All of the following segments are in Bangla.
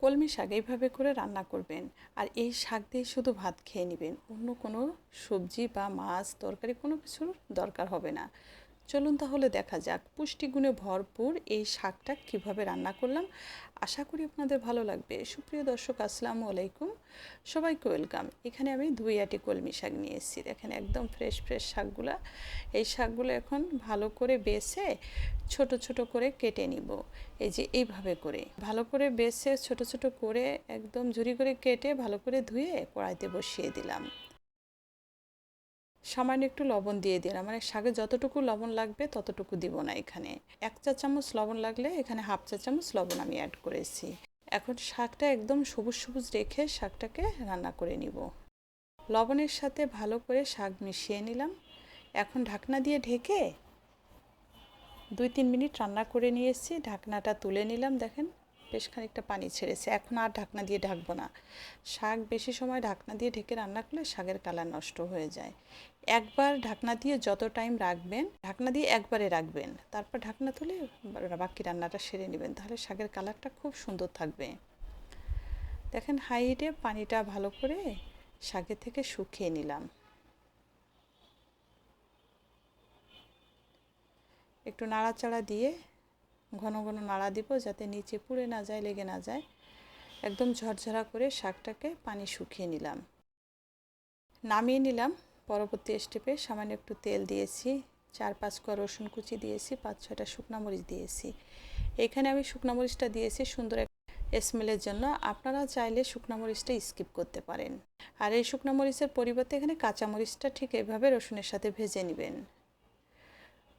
কলমি শাক এইভাবে করে রান্না করবেন। আর এই শাক দিয়ে শুধু ভাত খেয়ে নেবেন। অন্য কোনো সবজি বা মাছ, তরকারি কোনো কিছুর দরকার হবে না। চলুন তাহলে দেখা যাক পুষ্টিগুণে ভরপুর এই শাকটা কীভাবে রান্না করলাম। আশা করি আপনাদের ভালো লাগবে। সুপ্রিয় দর্শক, আসসালামু আলাইকুম। সবাইকে ওয়েলকাম। এখানে আমি দুই আটি কলমি শাক নিয়ে এসেছি। দেখেন একদম ফ্রেশ ফ্রেশ শাকগুলা। এই শাকগুলো এখন ভালো করে বেছে ছোট ছোট করে কেটে নিব। এই যে এইভাবে করে। ভালো করে বেছে ছোট ছোট করে একদম ঝুরি করে কেটে ভালো করে ধুয়ে কড়াইতে বসিয়ে দিলাম। সামান্য একটু লবণ দিয়ে দিলাম। মানে শাকে যতটুকু লবণ লাগবে ততটুকু দিব না এখানে। এক চা চামচ লবণ লাগলে এখানে হাফ চা চামচ লবণ আমি অ্যাড করেছি। এখন শাকটা একদম সবুজ সবুজ রেখে শাকটাকে রান্না করে নিব। লবণের সাথে ভালো করে শাক মিশিয়ে নিলাম। এখন ঢাকনা দিয়ে ঢেকে দুই তিন মিনিট রান্না করে নিয়েছি। ঢাকনাটা তুলে নিলাম, দেখেন। বেশ খানিকটা পানি ছেড়েছে। এখন আর ঢাকনা দিয়ে ঢাকবো না। শাক বেশি সময় ঢাকনা দিয়ে ঢেকে রান্না করলে শাকের কালার নষ্ট হয়ে যায়। একবার ঢাকনা দিয়ে যত টাইম রাখবেন, ঢাকনা দিয়ে একবারে রাখবেন, তারপর ঢাকনা তুলে বাকি রান্নাটা সেরে নেবেন, তাহলে শাকের কালারটা খুব সুন্দর থাকবে। দেখেন হাই হিটে পানিটা ভালো করে শাকের থেকে শুকিয়ে নিলাম। একটু নাড়াচাড়া দিয়ে ঘন ঘন নাড়া দিব যাতে নিচে পুড়ে না যায়, লেগে না যায়। একদম ঝরঝরা করে শাকটাকে পানি শুকিয়ে নিলাম। নামিয়ে নিলাম। পরবর্তী স্টেপে সামান্য একটু তেল দিয়েছি। চার পাঁচ কোয়া রসুন কুচি দিয়েছি পাঁচ ছয়টা শুকনা মরিচ দিয়েছি। এখানে আমি শুকনা মরিচটা দিয়েছি সুন্দর স্মেলের জন্য। আপনারা চাইলে শুকনা মরিচটা স্কিপ করতে পারেন। আর এই শুকনা মরিচের পরিবর্তে এখানে কাঁচা মরিচটা ঠিক এভাবে রসুনের সাথে ভেজে নেবেন।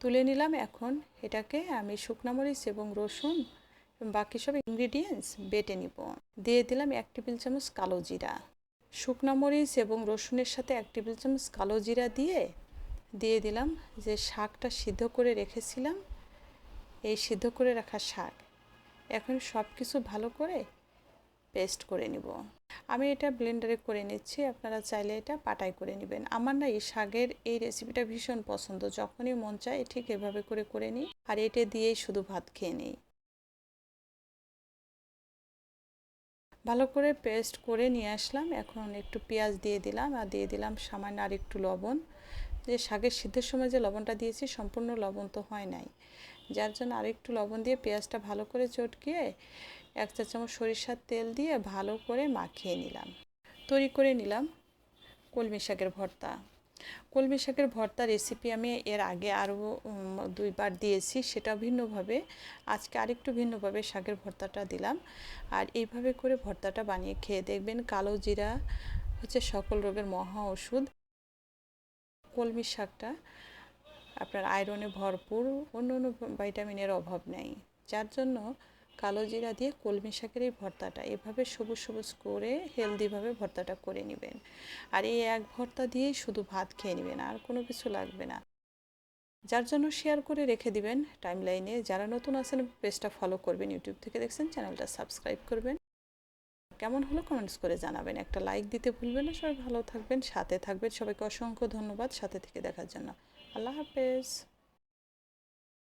তুলে নিলাম এখন এটাকে আমি শুকনা মরিচ এবং রসুন বাকি সব ইনগ্রিডিয়েন্টস বেটে নিব। দিয়ে দিলাম এক টেবিল চামচ কালো জিরা। শুকনা মরিচ এবং রসুনের সাথে এক টেবিল চামচ কালো জিরা দিয়ে দিয়ে দিলাম যে শাকটা সিদ্ধ করে রেখেছিলাম, এই সিদ্ধ করে রাখা শাক। এখন সব কিছু ভালো করে পেস্ট করে নিব। আমি এটা ব্লেন্ডারে করে নিচ্ছি, আপনারা চাইলে এটা পাটাই করে নেবেন। আমার না এই শাকের এই রেসিপিটা ভীষণ পছন্দ, যখনই মন চায় ঠিক এভাবে করে করে নিই, আর এটা দিয়েই শুধু ভাত খেয়ে নিই। ভালো করে পেস্ট করে নিয়ে আসলাম, এখন একটু পেঁয়াজ দিয়ে দিলাম, আর দিয়ে দিলাম সামান্য আর একটু লবণ। যে শাকের সিদ্ধের সময় যে লবণটা দিয়েছি, সম্পূর্ণ লবণ তো হয় নাই। যার জন্য আরেকটু লবণ দিয়ে পেঁয়াজটা ভালো করে চটকিয়ে এক চা চামচ সরিষার তেল দিয়ে ভালো করে মাখিয়ে নিলাম। তৈরি করে নিলাম কলমি শাকের ভর্তা। কলমি শাকের ভর্তা রেসিপি আমি এর আগে আরও দুইবার দিয়েছি সেটা ভিন্নভাবে। আজকে আরেকটু ভিন্নভাবে শাকের ভর্তাটা দিলাম। আর এইভাবে করে ভর্তাটা বানিয়ে খেয়ে দেখবেন কালো জিরা হচ্ছে সকল রোগের মহা ওষুধ। কলমি শাকটা আপনার আয়রনে ভরপুর অন্য অন্য ভাইটামিনের অভাব নেই। যার জন্য কালো জিরা দিয়ে কলমি শাকের এই ভর্তাটা। এভাবে সবুজ সবুজ করে হেলদিভাবে ভর্তাটা করে নেবেন। আর এই এক ভর্তা দিয়েই শুধু ভাত খেয়ে নেবেন, আর কোনো কিছু লাগবে না। যার জন্য শেয়ার করে রেখে দিবেন টাইম লাইনে যারা নতুন আছেন পেজটা ফলো করবেন ইউটিউব থেকে দেখছেন চ্যানেলটা সাবস্ক্রাইব করবেন। কেমন হলো কমেন্টস করে জানাবেন। একটা লাইক দিতে ভুলবেন না। সবাই ভালো থাকবেন, সাথে থাকবেন। সবাইকে অসংখ্য ধন্যবাদ সাথে থেকে দেখার জন্য। আল্লাহ হাফেজ।